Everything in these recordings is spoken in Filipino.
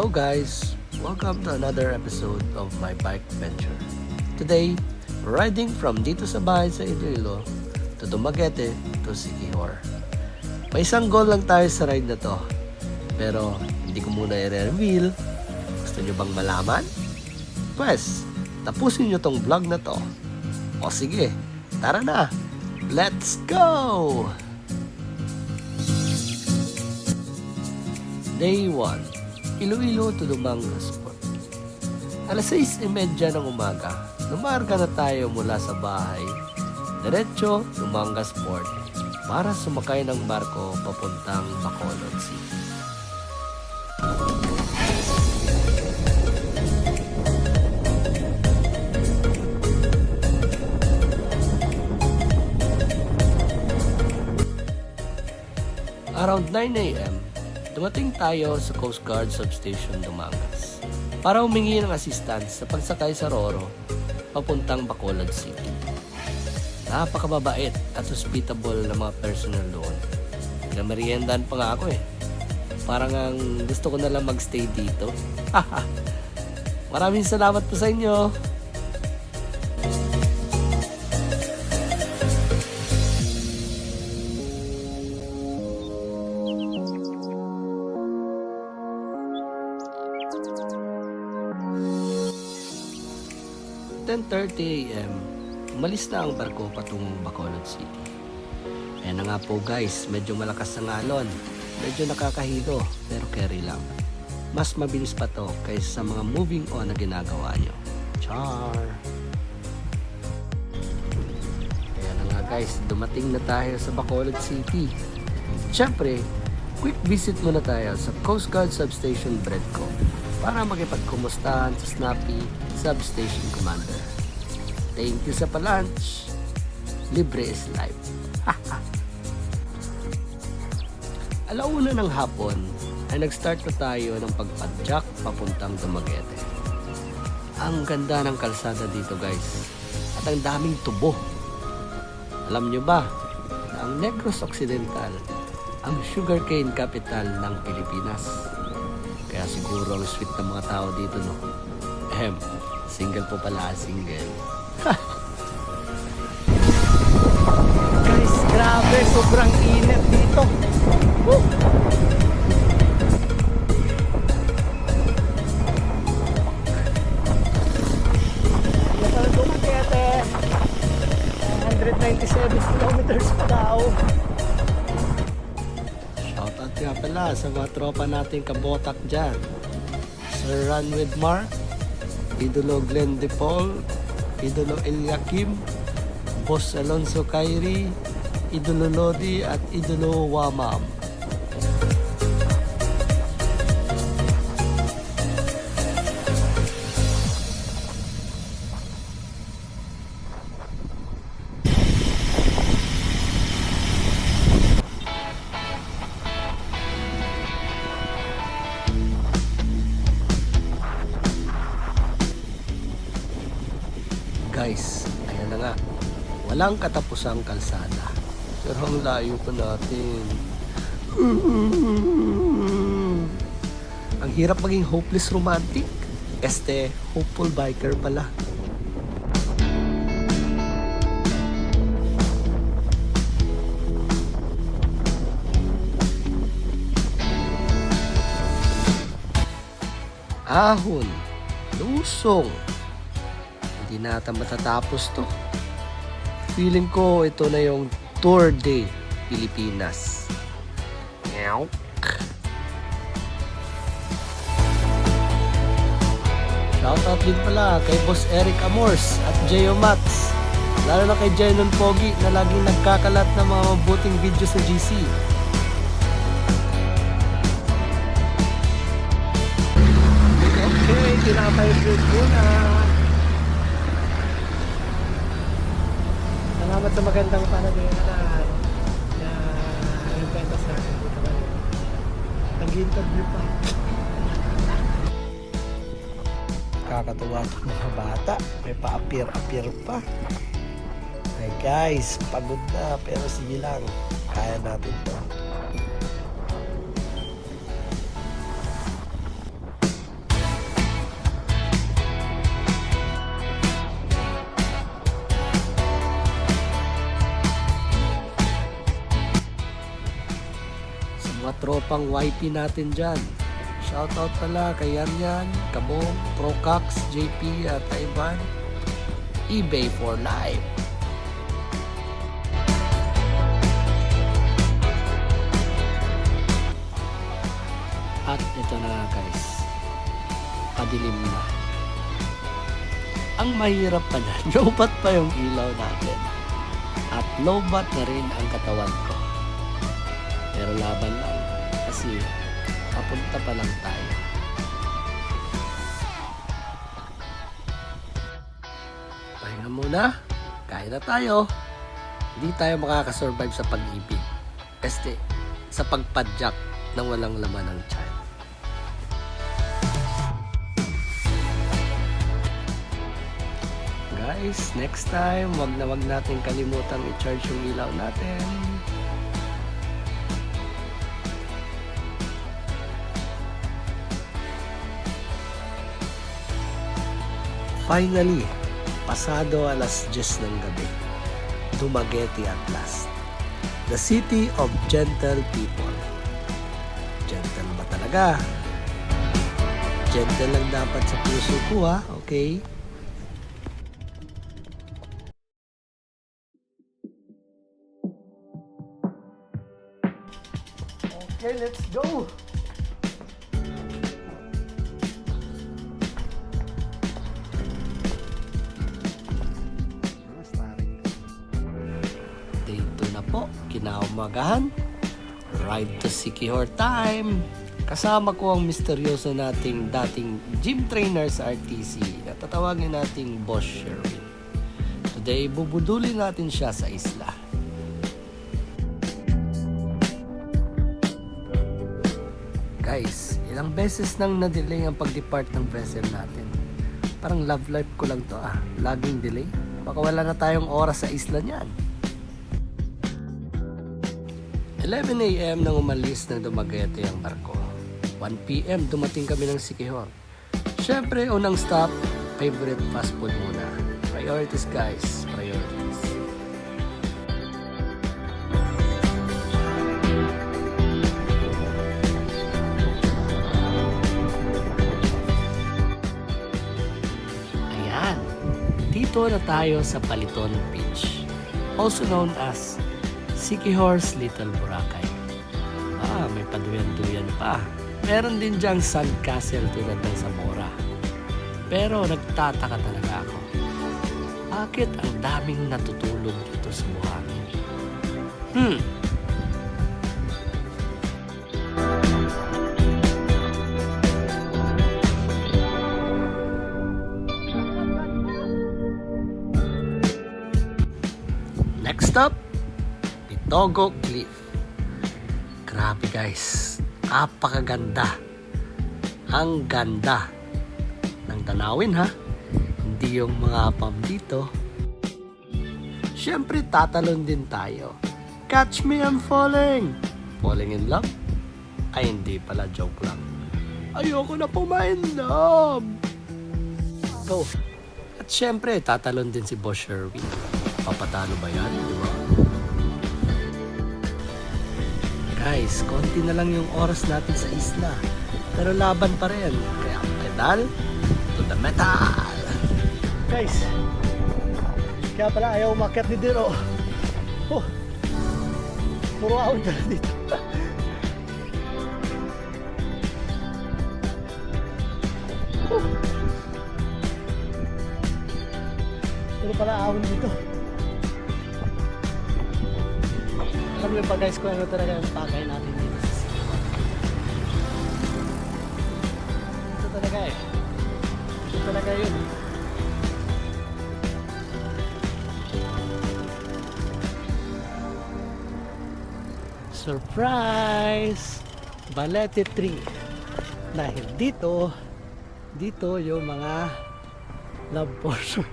Hello guys! Welcome to another episode of my bike venture. Today, riding from dito sa bahay sa Iloilo to Dumaguete to Siquijor. May isang goal lang tayo sa ride na to. Pero hindi ko muna i-reveal. Gusto nyo bang malaman? Pwes, tapusin nyo tong vlog na to. O sige, tara na! Let's go! Day 1, Iloilo to Dumangas Port. Alas 6.30 ng umaga, lumarga na tayo mula sa bahay, diretso Dumangas Port para sumakay ng barko papuntang Bacolod City. Around 9 a.m., dumating tayo sa Coast Guard Substation Dumangas para humingi ng assistance sa pagsakay sa Roro papuntang Bacolod City. Napakababait at hospitable na mga personnel doon. Pinameriendan pa nga ako eh. Parang ang gusto ko na lang magstay dito. Maraming salamat po sa inyo. Ten a.m. Umalis na ang barko patungong Bacolod City. Ayan na nga po guys, medyo malakas ang alon. Medyo nakakahilo, pero carry lang. Mas mabilis pa to kaysa sa mga moving on na ginagawa nyo. Char! Ayan na nga guys, dumating na tayo sa Bacolod City. Siyempre, quick visit muna tayo sa Coast Guard Substation Bredco para makipagkumustahan sa Snappy Substation Commander. Thank you sa palunch. Libre is life. Alauna ng hapon ay nag-start na tayo ng pagpadyak papuntang Dumaguete. Ang ganda ng kalsada dito guys at ang daming tubo. Alam nyo ba na ang Negros Occidental ang sugarcane capital ng Pilipinas? Kaya siguro ang sweet ng mga tao dito no. Ehem, single po pala, single. Grabe, sobrang init dito. Woo! Nasa Dumaguete, 197 kilometers per hour. Shoutout nga pala sa mga tropa nating kabotak dyan. Sir Run with Mark, Idolo Glenn De Paul, Idolo Eliakim, Boss Alonso Kairi, Idolo Lodi at Idolo Wamam. Guys, ayan na nga. Walang katapusang kalsada. Pero ang layo pa natin. Ang hirap maging hopeless romantic. Este, hopeful biker pala. Ahon, lusong, hindi na ata matatapos to. Feeling ko ito na yung Tour Day Pilipinas. Meow. Shoutout din pala kay Boss Eric Amors at Jeyo Mats. Lalo na kay Jenon Pogi na laging nagkakalat ng mga mabuting video sa GC. Okay, pinaka-favorite muna. Salamat sa magandang panaginaran na nagkwento sa akin dito ngayon. Nag-interview pa. Kakatuwa itong mga bata. May pa-appear-appear pa. Ay guys, pagod na pero sige lang. Kaya natin to. Mga tropang YP natin dyan. Shoutout pala kay Yan Yan, Kabong, Procax, JP at Ivan. eBay for life. At ito na guys, padilim na. Ang mahirap pa na, lobat pa yung ilaw natin. At lobat na rin ang katawan ko. Pero laban lang kasi papunta pa lang tayo. Pahinga muna, kaya na tayo. Hindi tayo makakasurvive sa pag-ibig. Este, sa pagpadyak ng walang laman ng child. Guys, next time, wag na wag natin kalimutang i-charge yung ilaw natin. Finally, pasado alas 10 ng gabi, Dumaguete at last. The city of gentle people. Gentle ba talaga? Gentle lang dapat sa puso ko ha, okay? Okay, let's go! Po, kinaumagahan. Ride to Sikihor time! Kasama ko ang misteryoso nating dating gym trainer sa RTC na tatawagin nating Boss Sherwin. Today, bubudulin natin siya sa isla. Guys, ilang beses nang na-delay ang pag-depart ng vessel natin. Parang love life ko lang to ah. Laging delay. Baka wala na tayong oras sa isla niyan. 11 a.m. nang umalis ng Dumaguete ang barko. 1 p.m. dumating kami ng Sikihor. Siyempre, unang stop, favorite fast food muna. Priorities guys, priorities. Ayan, dito na tayo sa Paliton Beach, also known as Sikihor's Little Boracay. Ah, may paduyan-duyan pa. Meron din diyang sandcastle tulad ng Zamora. Pero nagtataka talaga ako. Bakit ang daming natutulog dito sa buhangin? Hmm, Next up, Pitogo Cliff. Grabe guys, napakaganda. Ang ganda ng tanawin ha. Hindi yung mga pam dito. Siyempre tatalon din tayo. Catch me, I'm falling. Falling in love? Ay hindi pala, joke lang. Ayoko na pumain love. Go. At syempre, tatalon din si Boss Sherwin. Papatalo ba yan? Di ba? Guys, konti na lang yung oras natin sa isla. Pero laban pa rin. Kaya pedal to the metal. Guys, kaya pala ayaw umakyat ni Dero. Oh, puro ahon pala dito. Oh. Puro pala ahon dito. Alam niyo pa guys kung ano talaga yung pakay natin dito sa Cebu. Ito talaga eh. Ito talaga yun. Surprise! Balete tree. Dahil dito, dito yung mga love portion.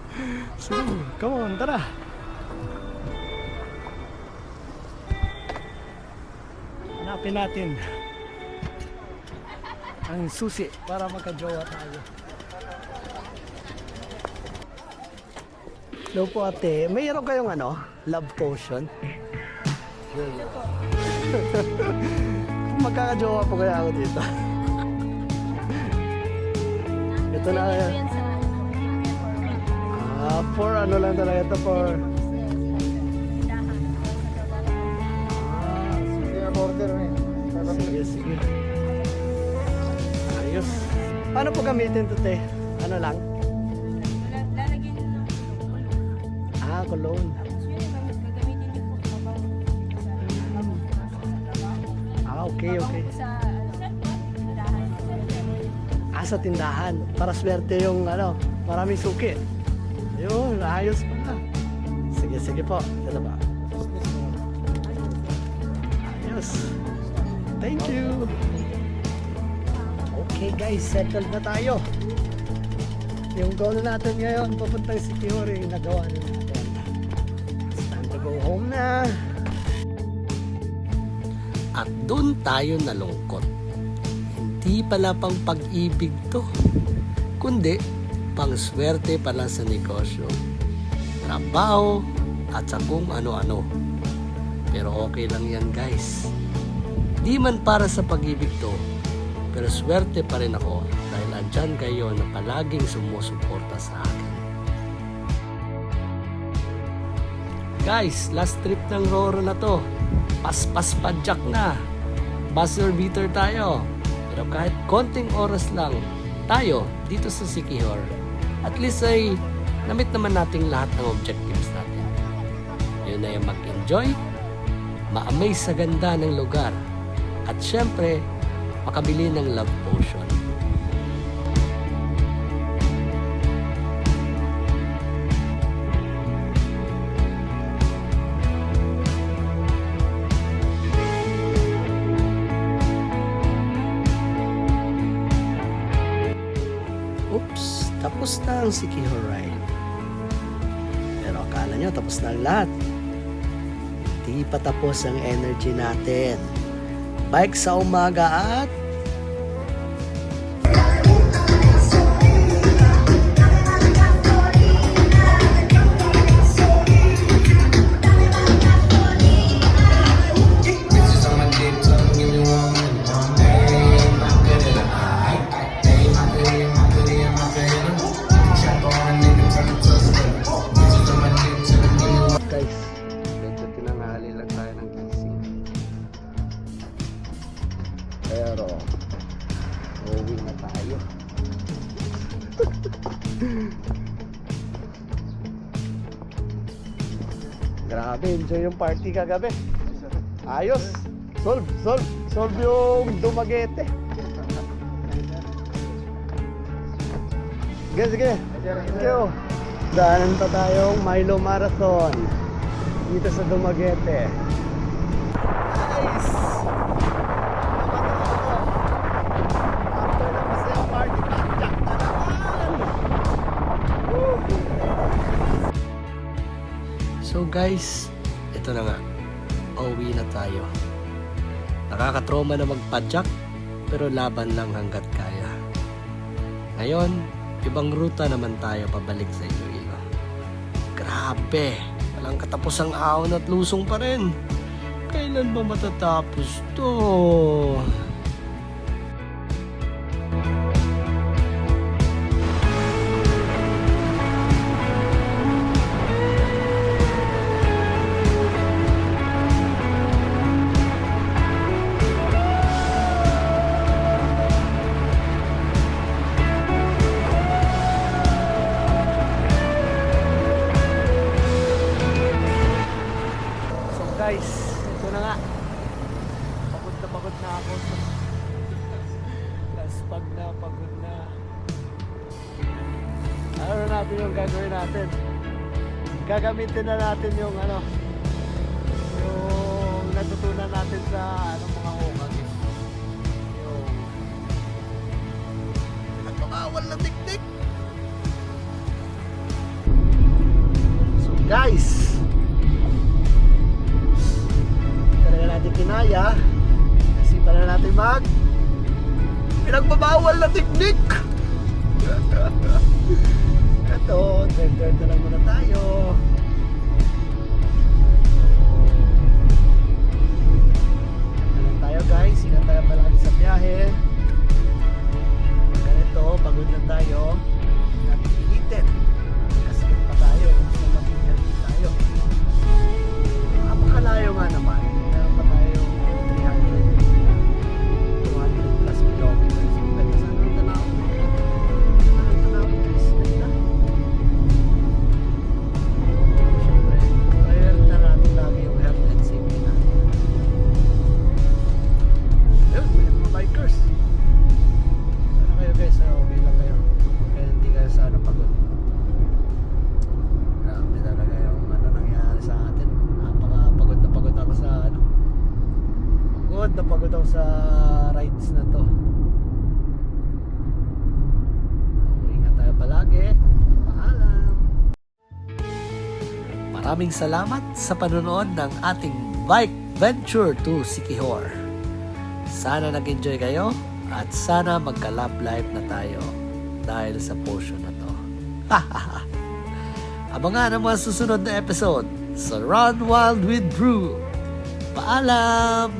so, come on, tara! Hanapin natin ang susi para magka-jowa tayo. Hello po ate, mayroon kayong ano, love potion? Yun. Magkakajowa po kaya ako dito. Ito na kaya. Ah, for ano lang talaga ito for... Ah, Sige, order eh. Sige. Ayos. Paano po gamitin ito, te? Ano lang? Lalagyan nyo ng ulo. Ah, cologne. Ah, okay, okay. Ano, tindahan. Ah, sa tindahan. Para swerte yung ano, maraming suki. Yun, ayos pa. Sige, sige po. Ito ba? Ayos. Thank you. Okay guys, settled na tayo. Yung goal natin ngayon, papuntang Sikihori, nagawa na natin. It's time to go home na. At doon tayo nalungkot. Hindi pala pang pag-ibig to. Kundi, pang swerte pala sa negosyo. Trabaho at sa kung ano-ano. Pero okay lang yan guys. Di man para sa pag-ibig to, pero swerte pa rin ako dahil andyan kayo na palaging sumusuporta sa akin. Guys, last trip ng Roro na to. Paspas padjak na. Buzzer beater tayo. Pero kahit konting oras lang tayo dito sa Sikihor, at least ay namit naman nating lahat ng objectives natin. Yun ay mag-enjoy, ma-amaze sa ganda ng lugar, at syempre, makabili ng love potion. Oops, tapos na ang Sikiho ride. Pero akala nyo tapos na ang lahat. Di pa tapos ang energy natin. Bike sa umaga at Enjoy yung party kagabi. Ayos. Solve, solve, solve yung Dumaguete. Sige, sige. Thank you. Daanan pa tayong Milo Marathon dito sa Dumaguete. Woo! So guys, ito na nga. Pauwi na tayo. Nakakatroma na magpadyak, pero laban lang hanggat kaya. Ngayon, ibang ruta naman tayo pabalik sa Iloilo. Grabe! Walang katapusang ahon at lusong pa rin. Kailan ba matatapos to? Na pagod na. Ano na natin yung gagawin natin? Gagamitin na natin yung ano, yung natutunan natin sa ano, mga hukag. Yung nagbabawal na tiktik. So guys, talaga natin kinaya kasi para natin mag pinagbabawal na teknik. Ito, drive-drive na lang muna tayo. Ganda tayo guys, ingat tayo palagi sa biyahe. Ganito, pagod na tayo. Maraming salamat sa panonood ng ating bike venture to Sikihor. Sana nag-enjoy kayo at sana magka-love life na tayo dahil sa portion na to. Abangan ang mga susunod na episode sa Run Wild with Drew. Paalam!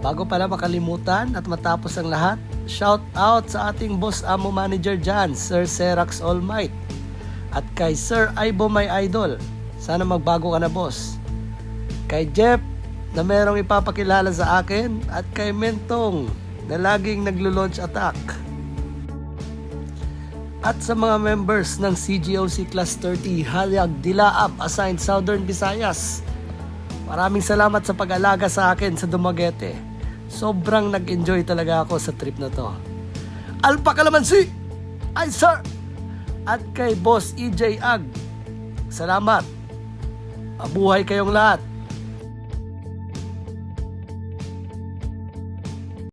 Bago pala makalimutan at matapos ang lahat, shout out sa ating boss amo manager dyan, Sir Serax All-Might. At kay Sir Aibo My Idol. Sana magbago ka na boss. Kay Jeff na merong ipapakilala sa akin at kay Mentong na laging naglo-launch attack. At sa mga members ng CGOC Class 30 Halyag Dilaab assigned Southern Visayas. Maraming salamat sa pag-alaga sa akin sa Dumaguete. Sobrang nag-enjoy talaga ako sa trip na to. Alpa Kalamansi! Ay sir! At kay Boss EJ Ag. Salamat. Mabuhay kayong lahat.